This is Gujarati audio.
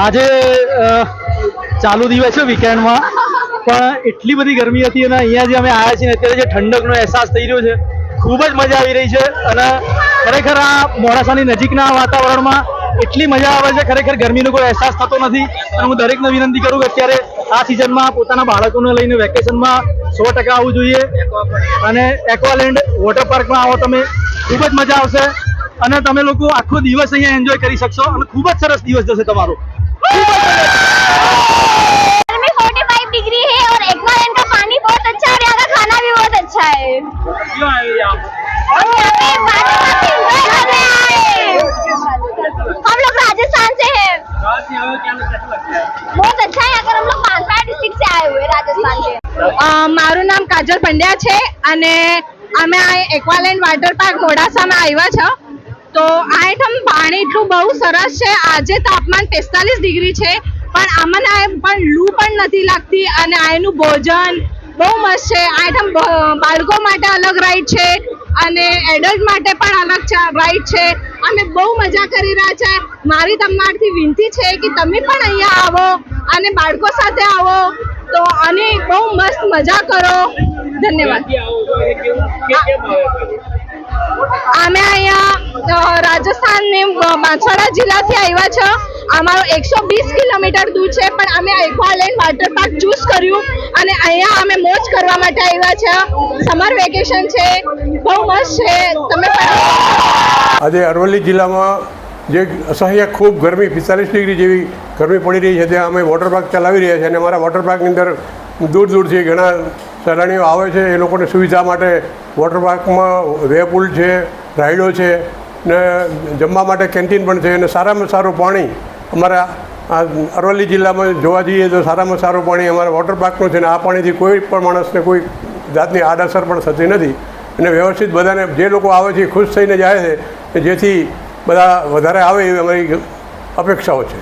આજે ચાલુ દિવસ છે વીકેન્ડમાં પણ એટલી બધી ગરમી હતી અને અહીંયા જે અમે આવ્યા છીએ અત્યારે જે ઠંડકનો અહેસાસ થઈ રહ્યો છે, ખૂબ જ મજા આવી રહી છે અને ખરેખર આ મોડાસાની નજીકના વાતાવરણમાં એટલી મજા આવે છે, ખરેખર ગરમીનો કોઈ અહેસાસ થતો નથી. અને હું દરેકને વિનંતી કરું કે અત્યારે આ સિઝનમાં પોતાના બાળકોને લઈને વેકેશનમાં સો ટકા આવવું જોઈએ. અને એક્વાલેન્ડ વોટર પાર્કમાં આવો તમે, ખૂબ જ મજા આવશે. અને તમે લોકો આખો દિવસ અહીંયા એન્જોય કરી શકશો અને ખૂબ જ સરસ દિવસ જશે તમારો गर्मी 45 डिग्री है और एक्वालैंड का पानी बहुत अच्छा है और यहाँ का खाना भी बहुत अच्छा है हम यहाँ पे वाटर पार्क एंजॉय करने आए हैं। हम लोग राजस्थान से हैं बहुत अच्छा है अगर हम लोग बांसवाड़ा डिस्ट्रिक्ट से आए हुए हैं राजस्थान से અ, મારું નામ કાજલ પંડ્યા છે અને અમે આ એક્વાલેન્ડ વોટર પાર્ક મોડાસામાં આવ્યા છો તો આ હેઠળ પાણી એટલું બહુ સરસ છે. આજે તાપમાન પિસ્તાલીસ ડિગ્રી છે, પણ આમાં પણ લૂ પણ નથી લાગતી અને આ એનું ભોજન બહુ મસ્ત છે. આ હેઠળ બાળકો માટે અલગ રાઈડ છે અને એડલ્ટ માટે પણ અલગ રાઈડ છે. અમે બહુ મજા કરી રહ્યા છે. મારી તમારથી વિનંતી છે કે તમે પણ અહીંયા આવો અને બાળકો સાથે આવો. તો અને બહુ મસ્ત મજા કરો. ધન્યવાદ. અમે અ, રાજસ્થાનની બ- બાંસવાડા જિલ્લાથી આવ્યા છે. અમારો એકસો વીસ કિલોમીટર દૂર છે પણ અમે એક્વાલેન્ડ વોટર પાર્ક ચૂઝ કર્યું અને અહીંયા અમે મોજ કરવા માટે આવ્યા છે. સમર વેકેશન છે બહુ મસ્ત છે. તમે આજે અરવલ્લી જિલ્લામાં જે અસહ્ય ખૂબ ગરમી પિસ્તાલીસ ડિગ્રી જેવી ગરમી પડી રહી છે ત્યાં અમે વોટર પાર્ક ચલાવી રહ્યા છીએ અને અમારા વોટર પાર્કની અંદર દૂર દૂરથી ઘણા સહેલાણીઓ આવે છે એ લોકોને સુવિધા માટે વોટર પાર્કમાં વેપુલ છે રાઈડો છે ને જમવા માટે કેન્ટીન પણ છે અને સારામાં સારું પાણી અમારા અરવલ્લી જિલ્લામાં જોવા જઈએ તો સારામાં સારું પાણી અમારા વોટર પાર્કનું છે ને આ પાણીથી કોઈ પણ માણસને કોઈ જાતની આડઅસર પણ થતી નથી. અને વ્યવસ્થિત બધાને જે લોકો આવે છે ખુશ થઈને જાય છે જેથી બધા વધારે આવે એવી અમારી અપેક્ષાઓ છે.